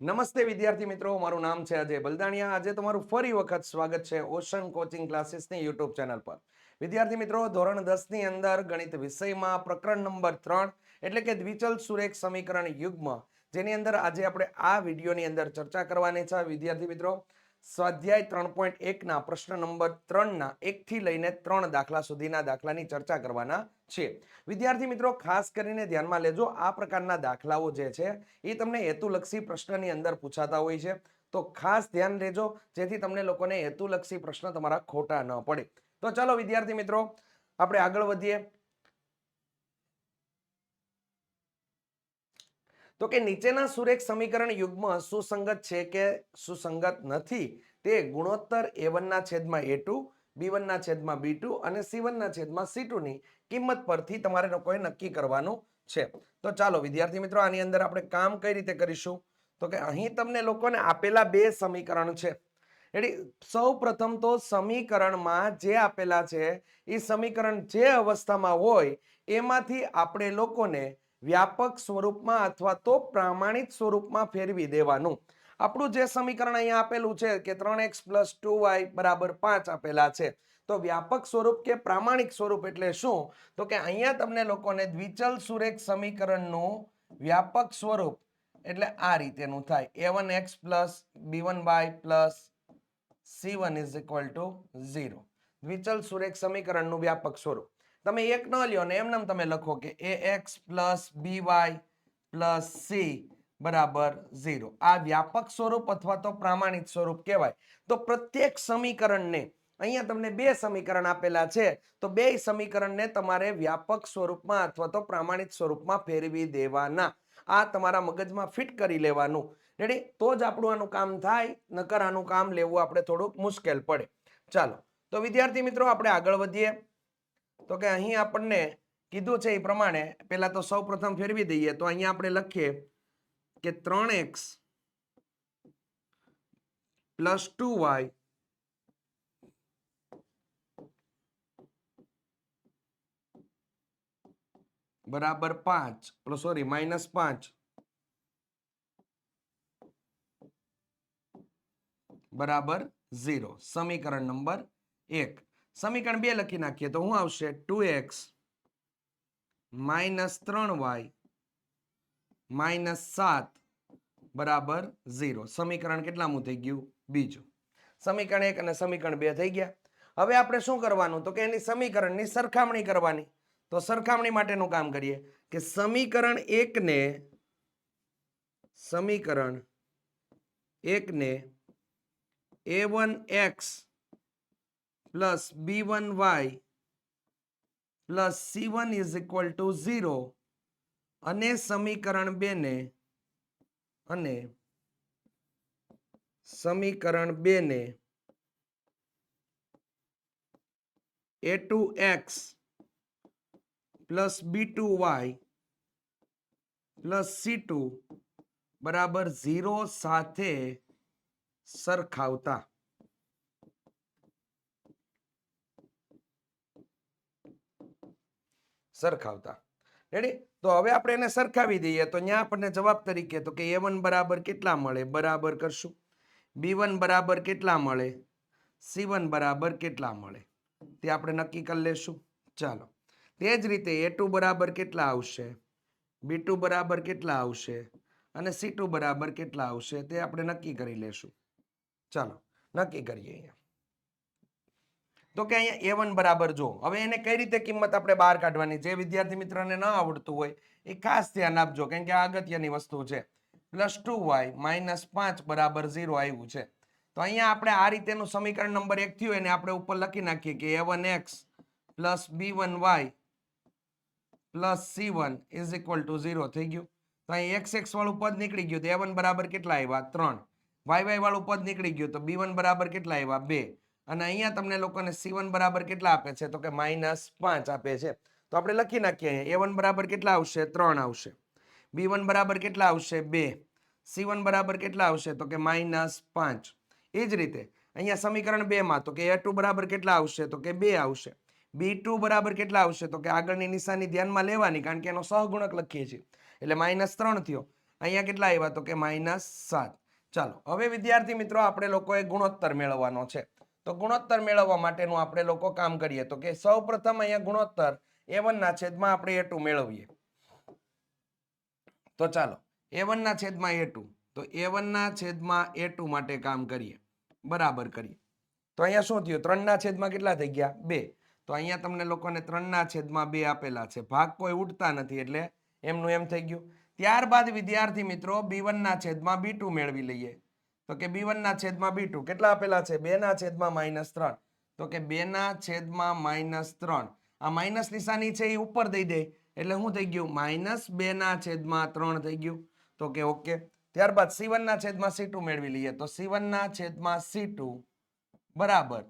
નમસ્તે વિદ્યાર્થી મિત્રો, મારું નામ છે અજય બલદાણિયા. આજે તમારું ફરી વખત સ્વાગત છે ઓશન કોચિંગ ક્લાસીસની યુટ્યુબ ચેનલ પર. વિદ્યાર્થી મિત્રો, ધોરણ દસની અંદર ગણિત વિષયમાં પ્રકરણ નંબર ત્રણ એટલે કે દ્વિચલ સુરેખ સમીકરણ યુગ્મ, જેની અંદર આજે આપણે આ વિડીયોની અંદર ચર્ચા કરવાની છે. વિદ્યાર્થી મિત્રો, સ્વાધ્યાય ત્રણ પોઈન્ટ એકના પ્રશ્ન નંબર ત્રણના એકથી લઈને ત્રણ દાખલા સુધીના દાખલાની ચર્ચા કરવાના છે. વિદ્યાર્થી મિત્રો, ખાસ કરીને ધ્યાનમાં લેજો, આ પ્રકારના દાખલાઓ જે છે, એ તમને હેતુલક્ષી પ્રશ્નની અંદર પૂછાતા હોય છે. તો ખાસ ધ્યાન રહેજો જેથી તમને લોકોને હેતુલક્ષી પ્રશ્ન તમારા ખોટા ન પડે. તો ચાલો વિદ્યાર્થી મિત્રો, આપણે આગળ વધીએ. તો કે નીચેના સુરેખ સમીકરણ યુગ્મ સુસંગત છે કે સુસંગત નથી, તે ગુણોત્તર એ વનના છેદમાં એ ટુ બી વનના છેદમાં બી ટુ અને સી વનના છેદમાં સી ની કિંમત પરથી તમારે લોકોએ નક્કી કરવાનું છે. તો ચાલો, વિદ્યાર્થી મિત્રો, આની અંદર આપણે કામ કઈ રીતે કરીશું? તો કે અહીં તમને લોકોને આપેલા બે સમીકરણ છે. એટલે સૌ પ્રથમ તો સમીકરણમાં જે આપેલા છે, એ સમીકરણ જે અવસ્થામાં હોય, એમાંથી આપણે લોકોને વ્યાપક સ્વરૂપમાં અથવા તો પ્રામાણિક સ્વરૂપમાં ફેરવી દેવાનું. આપણું જે સમીકરણ અહીંયા આપેલું છે કે ત્રણ એક્સ પ્લસ ટુ વાય બરાબર પાંચ આપેલા છે. તો વ્યાપક સ્વરૂપ કે પ્રામાણિક સ્વરૂપ એટલે શું? તો કે અહીંયા તમને લોકોને દ્વિચલ સુરેખ સમીકરણનું વ્યાપક સ્વરૂપ એટલે આ રીતેનું થાય. A one x plus b one y plus c one is equal to zero દ્વિચલ સુરેખ સમીકરણનું વ્યાપક સ્વરૂપ. તમે એક ન લ્યો ને એમને તમે લખો કે a x plus b y plus c બરાબર ઝીરો. આ વ્યાપક સ્વરૂપ અથવા તો પ્રામાણિક સ્વરૂપ કહેવાય. તો પ્રત્યેક સમીકરણને, અહીંયા તમને બે સમીકરણ આપેલા છે, તો બે સમીકરણને તમારે વ્યાપક સ્વરૂપમાં અથવા તો પ્રામાણિક સ્વરૂપમાં ફેરવી દેવાના. આ તમારા મગજમાં ફિટ કરી લેવાનું. રેડી તો જ આપણું આનું કામ થાય, નકર આનું કામ લેવું આપણે થોડુંક મુશ્કેલ પડે. ચાલો, તો વિદ્યાર્થી મિત્રો આપણે આગળ વધીએ. તો કે અહીં આપણને કીધું છે એ પ્રમાણે, પહેલાં તો સૌ ફેરવી દઈએ, તો અહીંયા આપણે લખીએ. કે ત્રણ એક્સ પ્લસ ટુ વાય બરાબર પાંચ સોરી માઇનસ પાંચ બરાબર ઝીરો સમીકરણ નંબર એક સમીકરણ બે લખી નાખીએ તો શું આવશે ટુ એક્સ માઇનસ ત્રણ વાય માઇનસ સાત બરાબર ઝીરો. સમીકરણ કેટલામું થઈ ગયું? બીજું. સમીકરણ એક અને સમીકરણ બે થઈ ગયા. હવે આપણે શું કરવાનું? તો કે એની સમીકરણની સરખામણી કરવાની. તો સરખામણી માટેનું કામ કરીએ કે સમીકરણ એકને સમીકરણ એકને a one x plus b one y plus c one is equal to zero અને સમીકરણ બેને અને સમીકરણ બેને a two x plus b two y plus c two બરાબર ઝીરો સાથે સરખાવતા. સરખાવતા. રેડી તો હવે આપણે એને સરખાવી દઈએ. તો ત્યાં આપણને જવાબ તરીકે તો કે એ વન બરાબર કેટલા મળે? બરાબર કરશું. બી વન બરાબર કેટલા મળે? સી વન બરાબર કેટલા મળે? તે આપણે નક્કી કરી લેશું. ચાલો. તે જ રીતે એ ટુ બરાબર કેટલા આવશે? બી ટુ બરાબર કેટલા આવશે? અને સી ટુ બરાબર કેટલા આવશે? તે આપણે નક્કી કરી લેશું. ચાલો. નક્કી કરીએ અહીંયા. તો કે અહીંયા એ વન બરાબર જો. હવે એને કઈ રીતે કિંમત આપણે બહાર કાઢવાની? જે વિદ્યાર્થી મિત્રને ન આવડતું હોય, એ ખાસ ધ્યાન આપજો, કેમ કે આ અગત્યની વસ્તુ છે. પ્લસ ટુ વાય માઇનસ પાંચ બરાબર ઝીરો આવ્યું છે. તો અહીંયા આપણે આ રીતેનું સમીકરણ નંબર એક થયું, એને આપણે ઉપર લખી નાખીએ કે a one x plus b one y plus c one is equal to zero થઈ ગયું. તો અહીં એક્સ એક્સ વાળું પદ નીકળી ગયું. તો એ વન બરાબર કેટલા આવ્યા? ત્રણ. વાય વાય વાળું પદ નીકળી ગયું. તો બી વન બરાબર કેટલા આવ્યા? બે. અને અહીંયા તમને લોકોને સી બરાબર કેટલા આપે છે? તો કે માઇનસ પાંચ આપે છે. તો આપણે લખી નાખીએ એ વન બરાબર કેટલા આવશે? ત્રણ આવશે. બી વન બરાબર કેટલા આવશે? બે. સી વન બરાબર કેટલા આવશે? તો કે માઇનસ પાંચ. એ જ રીતે. અહીંયા સમીકરણ બેમાં તો કે એ ટુ બરાબર કેટલા આવશે? તો કે બે આવશે. બી ટુ બરાબર કેટલા આવશે? તો કે આગળની નિશાની ધ્યાનમાં લેવાની, કારણ કે એનો સહગુણક લખીએ છીએ. એટલે માઇનસ ત્રણ થયો. અહીંયા કેટલા આવ્યા? તો કે માઇનસ સાત. ચાલો. હવે વિદ્યાર્થી મિત્રો, આપણે લોકોએ ગુણોત્તર મેળવવાનો છે. તો ગુણોત્તર મેળવવા માટેનું આપણે લોકો કામ કરીએ. તો કે સૌ પ્રથમ અહીંયા ગુણોત્તર એ ના છેદમાં આપણે એ ટુ મેળવીએ. તો ચાલો એ ના છેદમાં એ તો એ ના છેદમાં એ ટુ માટે કામ કરીએ. બરાબર કરીએ. તો અહીંયા શું થયું? ત્રણના છેદમાં કેટલા થઈ ગયા? બે. તો અહીંયા તમને લોકોને ત્રણના છેદમાં બે આપેલા છે. ભાગ કોઈ ઉડતા નથી એટલે એમનું એમ થઈ ગયું. ત્યારબાદ વિદ્યાર્થી મિત્રો બી ના છેદમાં બી મેળવી લઈએ. તો કે બી ના છેદમાં બી કેટલા આપેલા છે? બે ના છેદમાં માઇનસ ત્રણ. તો કે બે ના છેદમાં માઇનસ ત્રણ. આ માઇનસ નિશાની છે એ ઉપર દઈ દે. એટલે શું થઈ ગયું? માઇનસ બે ના છેદમાં ત્રણ થઈ ગયું. તો કે ઓકે. ત્યારબાદ સી ના છેદમાં સી મેળવી લઈએ. તો સી ના છેદમાં સી બરાબર.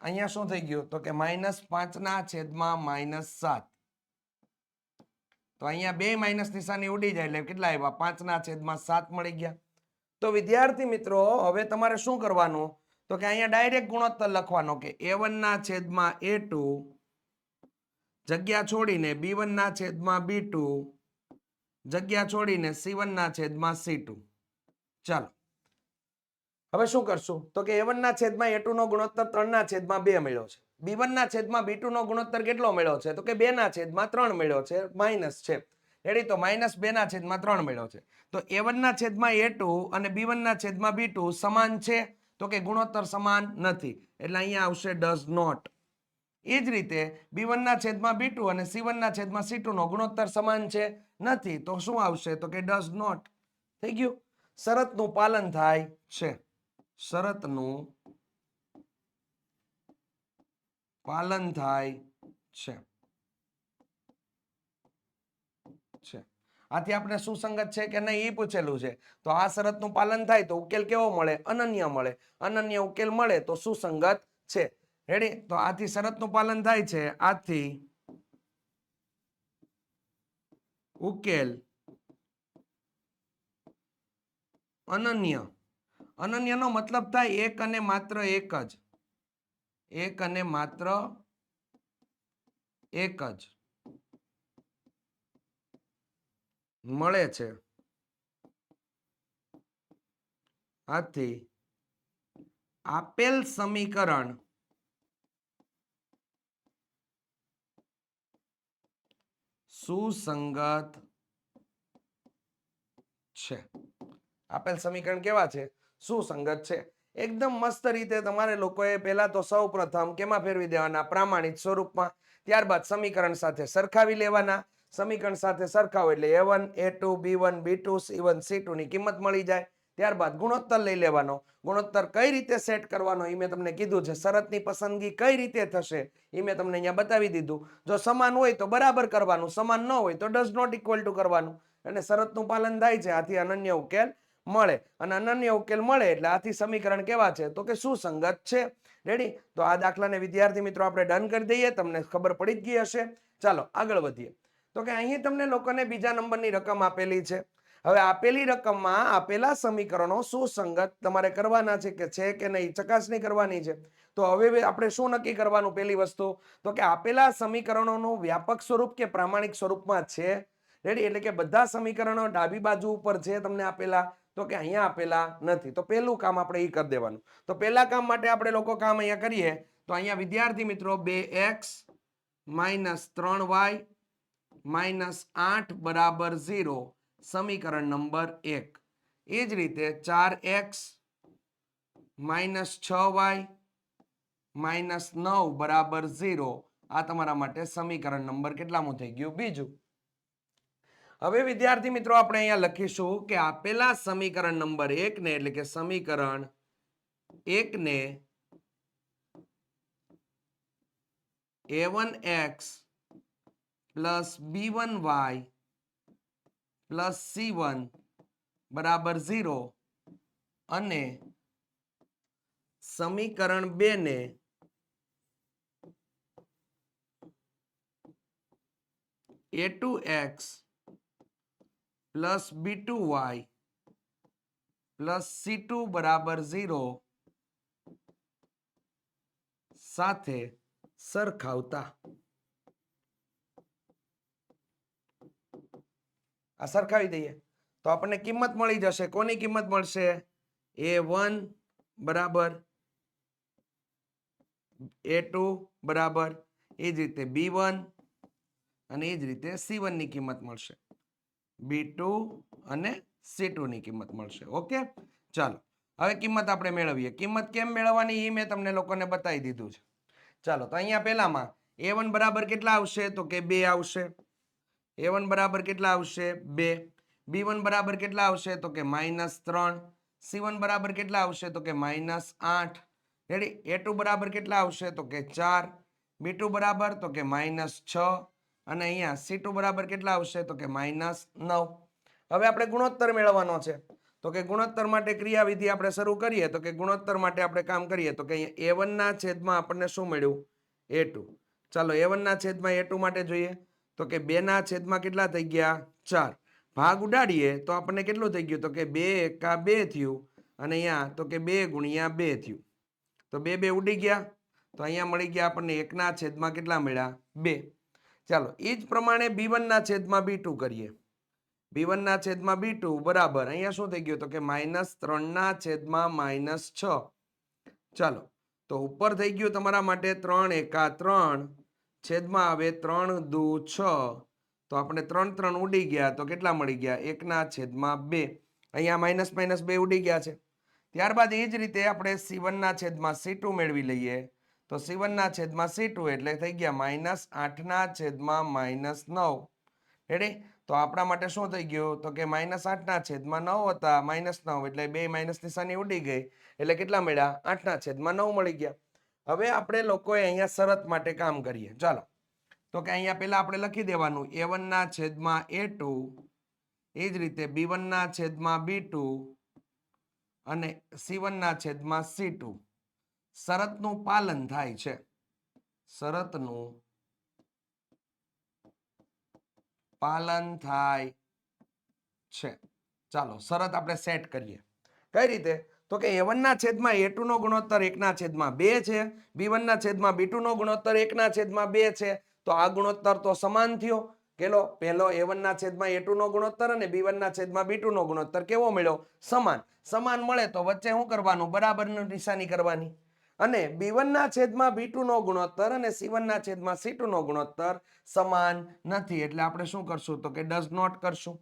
અહીંયા શું થઈ ગયું? તો કે માઇનસ પાંચના છેદમાં માઇનસ સાત. તો અહીંયા બે માઇનસ નિશાની ઉડી જાય એટલે કેટલા આવ્યા? પાંચના છેદમાં સાત મળી ગયા. તો વિદ્યાર્થી મિત્રો, હવે તમારે શું કરવાનું? તો કે અહીંયા ડાયરેક્ટ ગુણોત્તર લખવાનો કે એ ના છેદમાં એ ટુ જગ્યા છોડીને બી ના છેદમાં બી ટુ જગ્યા છોડીને સી ના છેદમાં સી ટુ ચાલો. હવે શું કરશું? તો કે એ ના છેદમાં એ ટુ નો ગુણોત્તર ત્રણ ના છેદમાં બે મળ્યો છે. બી ના છેદમાં બી ટુ નો ગુણોત્તર કેટલો મળ્યો છે? તો કે બે ના છેદમાં ત્રણ મળ્યો છે. માઇનસ છે. રેડી? તો માઇનસ બે ના છેદમાં ત્રણ મળ્યો છે. તો એ ના છેદમાં એ ટુ અને બી ના છેદમાં બી ટુ સમાન છે? તો કે ગુણોત્તર સમાન નથી. એટલે અહીંયા આવશે ડઝ નોટ. એ જ રીતે બી ના છેદમાં બી ટુ અને સી ના છેદમાં સી ટુ નો ગુણોત્તર સમાન છે? નથી. તો શું આવશે? તો કે ડઝ નોટ. થઈ ગયું? શરતનું પાલન થાય છે. શરતનું પાલન થાય છે. આથી આપણે સુસંગત છે કે નહીં એ પૂછેલું છે. તો આ શરતનું પાલન થાય તો ઉકેલ કેવો મળે? અનન્ય મળે. અનન્ય ઉકેલ મળે તો સુસંગત છે? રેડી તો આથી શરતનું પાલન થાય છે. આથી ઉકેલ અનન્ય. અનન્યનો મતલબ થાય એક અને માત્ર એક જ. એક અને માત્ર એક જ. મળે છે. આથી આપેલ સમીકરણ સુસંગત છે. આપેલ સમીકરણ કેવા છે? સુસંગત છે. એકદમ મસ્ત રીતે તમારે લોકોએ પહેલા તો સૌ પ્રથમ કેમાં ફેરવી દેવાના પ્રામાણિક સ્વરૂપમાં ત્યારબાદ સમીકરણ સાથે સરખાવી લેવાના. સમીકરણ સાથે સરખાવો એટલે a one a two b one b two c one c two ની કિંમત મળી જાય. ત્યારબાદ ગુણોત્તર લઈ લેવાનો. ગુણોત્તર કઈ રીતે સેટ કરવાનો એ મેં તમને કીધું છે. શરતની પસંદગી કઈ રીતે થશે એ મેં તમને અહીંયા બતાવી દીધું. જો સમાન હોય તો બરાબર કરવાનું. સમાન ન હોય તો ડઝ નોટ ઇક્વલ ટુ કરવાનું. અને શરતનું પાલન થાય છે. આથી અનન્ય ઉકેલ મળે. અને અનન્ય ઉકેલ મળે એટલે આથી સમીકરણ કેવા છે? તો કે સુસંગત છે. રેડી તો આ દાખલાને વિદ્યાર્થી મિત્રો, આપણે ડન કરી દઈએ. તમને ખબર પડી જ ગઈ હશે. ચાલો, આગળ વધીએ. તો કે અહીં તમને લોકોને બીજા નંબરની રકમ આપેલી છે. હવે આપેલી રકમમાં આપેલા સમીકરણો સુસંગત તમારે કરવાના છે કે છે કે નહીં, ચકાસણી કરવાની છે. તો હવે આપણે શું નક્કી કરવાનું પહેલી વસ્તુ? તો કે આપેલા સમીકરણોનું વ્યાપક સ્વરૂપ કે પ્રામાણિક સ્વરૂપમાં છે? રેડી એટલે કે બધા સમીકરણો ડાબી બાજુ ઉપર છે તમને આપેલા. તો કે અહીંયા આપેલા નથી. તો પહેલું કામ આપણે એ કરી દેવાનું. તો પહેલા કામ માટે આપણે લોકો કામ અહીંયા કરીએ. તો અહીંયા વિદ્યાર્થી મિત્રો, બે એક્સ માઇનસ ત્રણ વાય માઇનસ આઠ બરાબર ઝીરો, સમીકરણ નંબર એક. એ જ રીતે ચાર એક્સ માઇનસ છ વાય માઇનસ નવ બરાબર ઝીરો. આ તમારા માટે સમીકરણ નંબર કેટલામું થઈ ગયું? બીજું. હવે વિદ્યાર્થી મિત્રો, આપણે અહીંયા લખીશું કે આપેલા સમીકરણ નંબર એક ને એટલે કે સમીકરણ એક ને a one x plus b one y plus c one બરાબર ઝીરો અને સમીકરણ બે ને a two x plus b two y plus c two બરાબર ઝીરો સાથે સરખાવતા. આ સરખાવી દઈએ. તો આપણને કિંમત મળી જશે. કોની કિંમત મળશે? એ વન બરાબર એ ટુ બરાબર. એ જ રીતે બી વન અને એ જ રીતે સી વનની કિંમત મળશે. બી ટુ અને સી ટુની કિંમત મળશે. ઓકે? ચાલો. હવે કિંમત આપણે મેળવીએ. કિંમત કેમ મેળવવાની એ મેં તમને લોકોને બતાવી દીધું છે. ચાલો, તો અહીંયા પહેલામાં એ વન બરાબર કેટલા આવશે? તો કે બે આવશે. એ વન બરાબર કેટલા આવશે? બે. બી વન બરાબર કેટલા આવશે? તો કે માઇનસ ત્રણ. સી વન બરાબર કેટલા આવશે? તો કે માઇનસ આઠ. રેડી? એ ટુ બરાબર કેટલા આવશે? તો કે ચાર. બી ટુ બરાબર તો કે માઇનસ છ. અને અહીંયા સી ટુ બરાબર કેટલા આવશે? તો કે માઇનસ નવ. હવે આપણે ગુણોત્તર મેળવવાનો છે. તો કે ગુણોત્તર માટે ક્રિયાવિધિ આપણે શરૂ કરીએ. તો કે ગુણોત્તર માટે આપણે કામ કરીએ. તો કે અહીંયા એ વનના છેદમાં આપણને શું મળ્યું? A two. ચાલો, એ વનના છેદમાં એ ટુ માટે જોઈએ. તો કે બેના છેદમાં કેટલા થઈ ગયા? ચાર. ભાગ ઉડાડીએ તો આપણને કેટલું થઈ ગયું? તો કે બે એકા બે થયું. અને અહીંયા તો કે બે ગુણ્યા બે થયું. તો બે બે ઉડી ગયા. તો અહીંયા મળી ગયા આપણને એકના છેદમાં કેટલા મળ્યા? બે. ચાલો, એ જ પ્રમાણે બી વનના છેદમાં બી ટુ કરીએ. બી વનના છેદમાં બી ટુ બરાબર. અહીંયા શું થઈ ગયું? તો કે માઇનસ ત્રણના છેદમાં માઇનસ છ. ચાલો, તો ઉપર થઈ ગયું તમારા માટે ત્રણ એકા ત્રણ. છેદમાં આવે ત્રણ દુ છ. તો આપણે ત્રણ ત્રણ ઉડી ગયા તો કેટલા મળી ગયા? એકના છેદમાં બે. અહીંયા માઇનસ માઇનસ બે ઉડી ગયા છે. ત્યારબાદ એ જ રીતે આપણે સી વનના છેદમાં સી ટુ મેળવી લઈએ. તો સી વનના છેદમાં સી ટુ એટલે થઈ ગયા માઇનસ આઠના છેદમાં માઇનસ નવ. રેડી તો આપણા માટે શું થઈ ગયું? તો કે માઇનસ આઠના છેદમાં નવ હતા, માઇનસ નવ એટલે બે માઇનસ નિશાની ઉડી ગઈ. એટલે કેટલા મળ્યા? આઠના છેદમાં નવ મળી ગયા. હવે આપણે લોકોએ અહીંયા શરત માટે કામ કરીએ. ચાલો. તો કે અહીંયા પહેલા આપણે લખી દેવાનું. એ વનના છેદમાં એ ટુ એ જ રીતે બી વનના છેદમાં બી ટુ અને સી વનના છેદમાં સી ટુ શરતનું પાલન થાય છે. શરતનું પાલન થાય છે. ચાલો, શરત આપણે સેટ કરીએ. કઈ રીતે? તો કે એ વનના છેદમાં એ ટુનો ગુણોત્તર એકના છેદમાં બે છે. બી વનના છેદમાં બી ટુનો ગુણોત્તર એકના છેદમાં બે છે. તો આ ગુણોત્તર તો સમાન થયો. કેલો? પહેલો એ વનના છેદમાં એ ટુનો ગુણોત્તર અને બી વનના છેદમાં બી ટુનો ગુણોત્તર કેવો મળ્યો? સમાન. સમાન મળે તો વચ્ચે શું કરવાનું? બરાબરની નિશાની કરવાની. અને બી વનના છેદમાં બી ટુનો ગુણોત્તર અને સી વનના છેદમાં સી ટુનો ગુણોત્તર સમાન નથી. એટલે આપણે શું કરશું? તો કે ડઝ નોટ કરશું.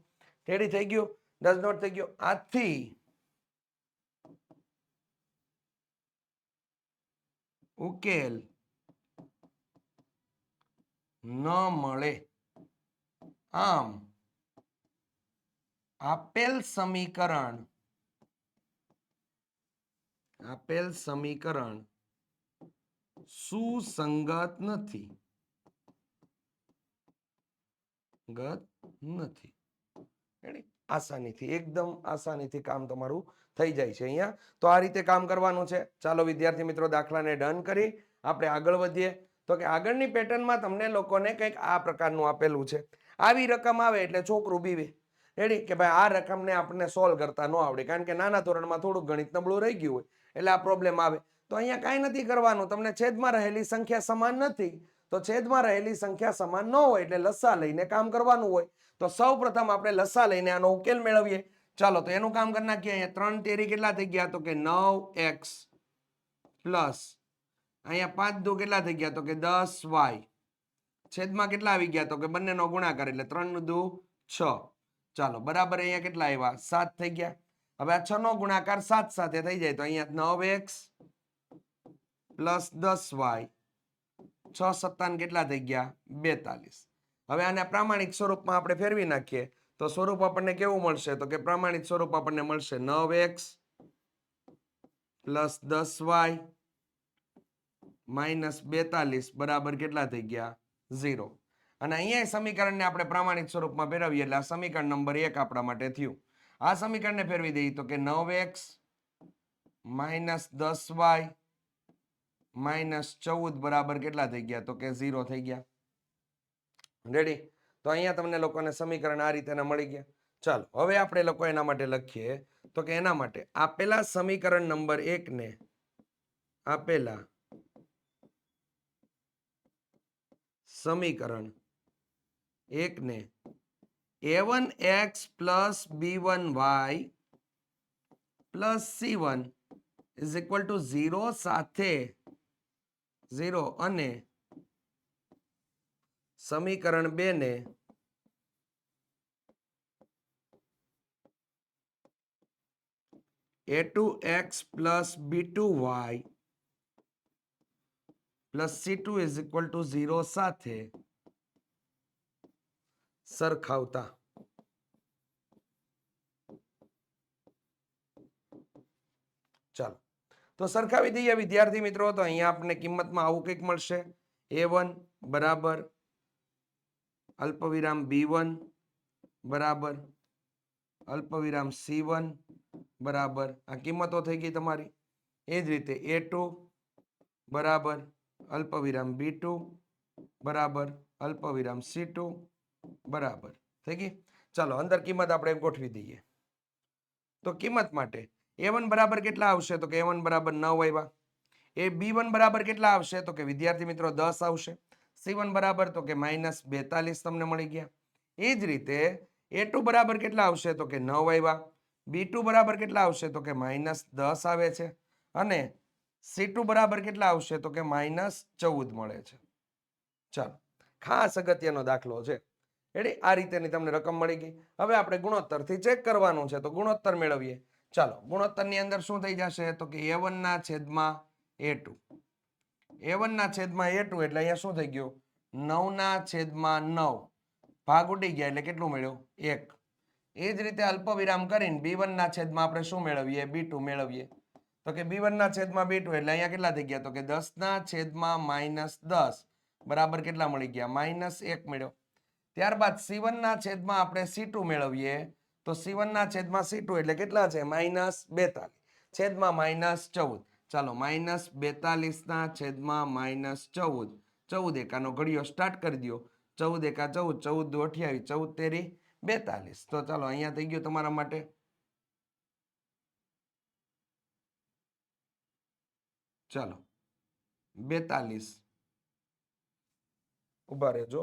રેડી થઈ ગયું? ડઝ નોટ થઈ ગયું? આથી ઉકેલ ન મળે. આમ, આપેલ સમીકરણ આપેલ સમીકરણ સુસંગત નથી. ગત નથી? આસાનીથી, એકદમ આસાનીથી કામ તમારું થઈ જાય છે અહીંયા. તો આ રીતે કામ કરવાનું છે. ચાલો વિદ્યાર્થી મિત્રો, દાખલાને ડન કરી આપણે આગળ વધીએ. તો કે આગળની પેટર્નમાં તમને લોકોને કંઈક આ પ્રકારનું આપેલું છે. આવી રકમ આવે એટલે છોકરું બીવે. રેડી કે ભાઈ આ રકમને આપણને સોલ્વ કરતા ન આવડે. કારણ કે નાના ધોરણમાં થોડુંક ગણિત નબળું રહી ગયું હોય, એટલે આ પ્રોબ્લેમ આવે. તો અહીંયા કાંઈ નથી કરવાનું. તમને છેદમાં રહેલી સંખ્યા સમાન નથી. તો છેદમાં રહેલી સંખ્યા સમાન ન હોય એટલે લસ્સા લઈને કામ કરવાનું હોય. તો સૌ પ્રથમ આપણે લસ્સા લઈને આનો ઉકેલ મેળવીએ. ચાલો, તો એનું કામ કરી નાખીએ. અહીંયા ત્રણ તેરી કેટલા થઈ ગયા? તો કે નવ એક્સ પ્લસ. અહીંયા પાંચ દો કેટલા થઈ ગયા? તો કે દસ વાય. છેદમાં કેટલા આવી ગયા? તો કે બંનેનો ગુણાકાર એટલે ત્રણ દુ છ. ચાલો, બરાબર અહીંયા કેટલા આવ્યા? સાત થઈ ગયા. હવે આ છ નો ગુણાકાર સાત સાથે થઈ જાય તો અહીંયા નવ એક્સ પ્લસ દસ વાય. છ સત્તાન કેટલા થઈ ગયા? બેતાલીસ. હવે આને પ્રામાણિક સ્વરૂપમાં આપણે ફેરવી નાખીએ. તો સ્વરૂપ આપણને કેવું મળશે? તો કે પ્રમાણિત સ્વરૂપ આપણને મળશે નવ એક્સ પ્લસ દસ વાય માઇનસ બેતાલીસ, બરાબર કેટલા થઈ ગયા? ઝીરો. અને અહીંયા સમીકરણને આપણે પ્રમાણિત સ્વરૂપમાં ફેરવીએ એટલે આ સમીકરણ નંબર એક આપણા માટે થયું. આ સમીકરણને ફેરવી દઈએ તો કે નવ એક્સ માઇનસ દસ વાય માઇનસ ચૌદ, બરાબર કેટલા થઈ ગયા? તો કે ઝીરો થઈ ગયા. રેડી તો અહીંયા તમને લોકોને સમીકરણ આ રીતેના મળી ગયા. ચાલો, હવે આપણે લોકો એના માટે લખીએ. તો કે એના માટે આપેલા સમીકરણ નંબર એકને આપેલા સમીકરણ એકને a one x plus b one y plus c one is equal to zero સાથે ઝીરો અને સમીકરણ બે ને a two x plus b two y plus c two is equal to zero સાથે સરખાવતા. ચાલો. તો સરખાવી દઈએ વિદ્યાર્થી મિત્રો, તો અહીંયા આપણને કિંમતમાં આવું કંઈક મળશે. એ વન બરાબર અલ્પવિરામ બી વન બરાબર. અલ્પવિરામ સી વન બરાબર. આ કિંમતો થઈ ગઈ તમારી. એ જ રીતે એ બરાબર. અલ્પવિરામ બી બરાબર. અલ્પવિરામ સી બરાબર. થઈ ગઈ? ચાલો, અંદર કિંમત આપણે ગોઠવી દઈએ. તો કિંમત માટે એ વન બરાબર કેટલા આવશે? તો કે એ વન બરાબર નવ આવ્યા. એ બી વન બરાબર કેટલા આવશે? તો કે વિદ્યાર્થી મિત્રો દસ આવશે. સી વન બરાબર તો કે માઇનસ બેતાલીસ તમને મળી ગયા. એ જ રીતે એ ટુ બરાબર કેટલા આવશે તો કે નવ આવ્યા. બી ટુ બરાબર કેટલા આવશે તો કે માઇનસ દસ આવે છે. અને સી ટુ બરાબર કેટલા આવશે તો કે માઇનસ ચૌદ મળે છે. ચાલો, ખાસ અગત્યનો દાખલો છે. એટલે આ રીતેની તમને રકમ મળી ગઈ. હવે આપણે ગુણોત્તરથી ચેક કરવાનું છે તો ગુણોત્તર મેળવીએ. ચાલો, ગુણોત્તરની અંદર શું થઈ જશે તો કે એ વનના છેદમાં એ ટુ. એ વનના છેદમાં એ ટુ એટલે અહીંયા શું થઈ ગયું? નવના છેદમાં નવ. ભાગ ઉડી ગયા એટલે કેટલું મળ્યું? એક. એ જ રીતે અલ્પ વિરામ કરીને બી વનના છેદમાં આપણે શું મેળવીએ? બી ટુ મેળવીએ. તો કે બી વનના છેદમાં બી ટુ એટલે અહીંયા કેટલા થઈ ગયા? તો કે દસના છેદમાં માઇનસ દસ. બરાબર કેટલા મળી ગયા? માઇનસ એક મળ્યો. ત્યારબાદ સી વનના છેદમાં આપણે સી ટુ મેળવીએ. તો સી વનના છેદમાં સી ટુ એટલે કેટલા છે? માઇનસ બેતાલીસ. છેદમાં માઇનસ ચૌદ. ચાલો માઇનસ બેતાલીસના છેદમાં માઇનસ ચૌદ. ચૌદ એકાનો ઘડિયો સ્ટાર્ટ કરી દો ચૌદ એકા ચૌદ ચૌદ દો અઠ્યાવીસ, ચૌદ તેરી, બેતાલીસ. તો ચાલો, અહીંયા થઈ ગયું તમારા માટે. ચાલો, બેતાલીસ. ઊભા રહેજો.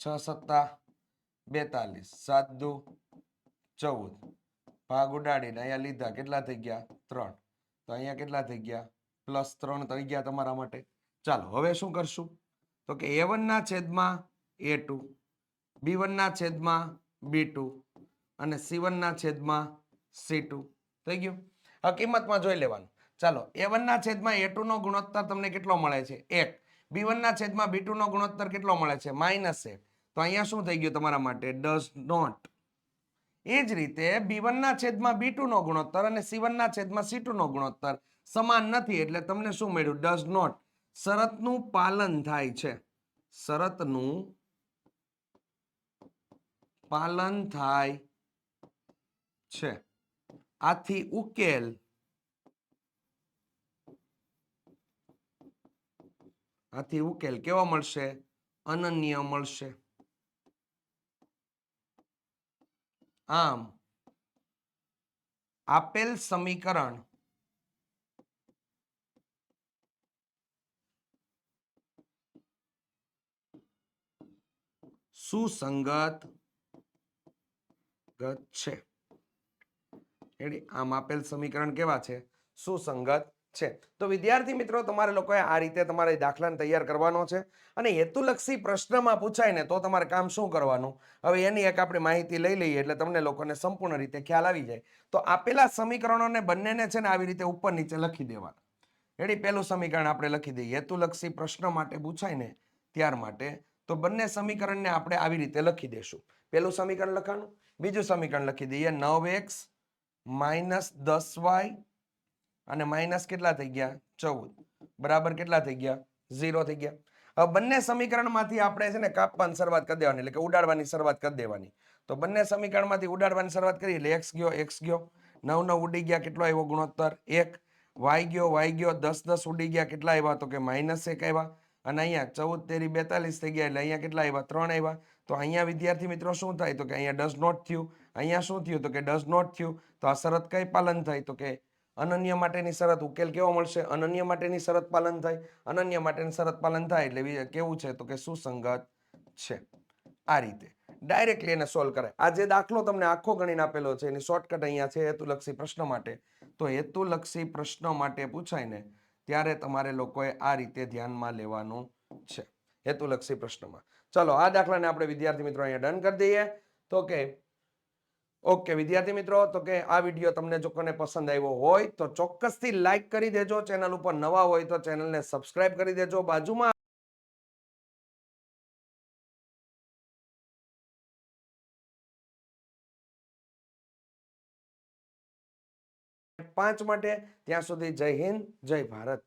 છ સત્તા. બેતાલીસ, સાત દુ, ચૌદ. ભાગ ઉડાડીને અહીંયા લીધા. કેટલા થઈ ગયા? ત્રણ. તો અહીંયા કેટલા થઈ ગયા? પ્લસ ત્રણ થઈ ગયા તમારા માટે. ચાલો, હવે શું કરશું? તો કે એ વનના છેદમાં એ ટુ બી વનના છેદમાં બી ટુ અને સી વનના છેદમાં સી ટુ થઈ ગયું? હવે કિંમતમાં જોઈ લેવાનું. ચાલો એ વનના છેદમાં એ ટુનો ગુણોત્તર તમને કેટલો મળે છે? એક. બી વનના છેદમાં બી ટુનો ગુણોત્તર કેટલો મળે છે? માઇનસ એક. તો અહીંયા શું થઈ ગયું તમારા માટે? ડઝ નોટ એ જ રીતે બી વનના છેદમાં બી ટુનો ગુણોત્તર અને સી વનના છેદમાં સી ટુનો ગુણોત્તર સમાન નથી એટલે તમને શું મળ્યું? ડઝ નોટ શરતનું પાલન થાય છે. શરતનું પાલન થાય છે. આથી ઉકેલ આથી ઉકેલ કેવો મળશે? અનન્ય મળશે. આમ આપેલ સમીકરણ સુસંગત છે. આમ આપેલ સમીકરણ કેવા છે? સુસંગત છે. તો વિદ્યાર્થી મિત્રો, તમારે લોકોએ આ રીતે તમારે દાખલાને તૈયાર કરવાનો છે અને હેતુલક્ષી પ્રશ્નમાં પૂછાય ને તો તમારે કામ શું કરવાનું? હવે એની એક આપણે માહિતી લઈ લઈએ એટલે તમને લોકોને સંપૂર્ણ રીતે ખ્યાલ આવી જાય. તો આપેલા સમીકરણોને બંનેને છે ને આવી રીતે ઉપર નીચે લખી દેવાના. રેડી પહેલું સમીકરણ આપણે લખી દઈએ. હેતુલક્ષી પ્રશ્ન માટે પૂછાય ને ત્યાર માટે તો બંને સમીકરણને આપણે આવી રીતે લખી દેશું. પહેલું સમીકરણ લખવાનું બીજું સમીકરણ લખી દઈએ. નવ એક્સ માઇનસ દસ વાય અને માઇનસ કેટલા થઈ ગયા? ચૌદ. બરાબર કેટલા થઈ ગયા? ઝીરો થઈ ગયા. હવે બંને સમીકરણમાંથી આપણે છે ને કાપવાની શરૂઆત કરી દેવાની, એટલે કે ઉડાડવાની શરૂઆત કરી દેવાની. તો બંને સમીકરણમાંથી ઉડાડવાની શરૂઆત કરી એટલે એક્સ ગયો એક્સ ગયો. નવ નવ ઉડી ગયા કેટલો આવ્યો? ગુણોત્તર. એક. વાય ગયો વાય ગયો. દસ દસ ઉડી ગયા કેટલા આવ્યા? તો કે માઇનસ એક આવ્યા. અને અહીંયા ચૌદ, તેરી, બેતાલીસ થઈ ગયા એટલે અહીંયા કેટલા આવ્યા? ત્રણ આવ્યા. તો અહીંયા વિદ્યાર્થી મિત્રો શું થાય? તો કે અહીંયા ડઝ નોટ થયું. અહીંયા શું થયું? તો કે ડઝ નોટ થયું. તો આ શરત કઈ પાલન થાય? તો કે અનન્ય માટેની શરત ઉકેલ કેવો મળશે? અનન્ય માટેની શરત પાલન થાય? અનન્ય માટેની શરત પાલન થાય એટલે કેવું છે? તો કે સુસંગત છે. આ રીતે. ડાયરેક્ટલી એને સોલ્વ કરે. આ જે દાખલો તમને આખો ગણીને આપેલો છે, એની શોર્ટકટ અહીંયા છે હેતુલક્ષી પ્રશ્ન માટે. તો હેતુલક્ષી પ્રશ્ન માટે પૂછાય ને, ત્યારે તમારે લોકોએ આ રીતે ધ્યાનમાં લેવાનું છે. હેતુલક્ષી પ્રશ્નમાં. ચલો, આ દાખલાને આપણે વિદ્યાર્થી મિત્રો અહીંયા ડન કરી દઈએ. તો કે ઓકે, વિદ્યાર્થી મિત્રો, તો કે આ વીડિયો તમને જો કોને પસંદ આવ્યો હોય, તો ચોક્કસથી લાઈક કરી દેજો. ચેનલ ઉપર નવા હોય તો ચેનલને સબસ્ક્રાઇબ કરી દેજો. બાજુમાં પાંચ માટે ત્યાં સુધી જય હિન્દ, જય ભારત.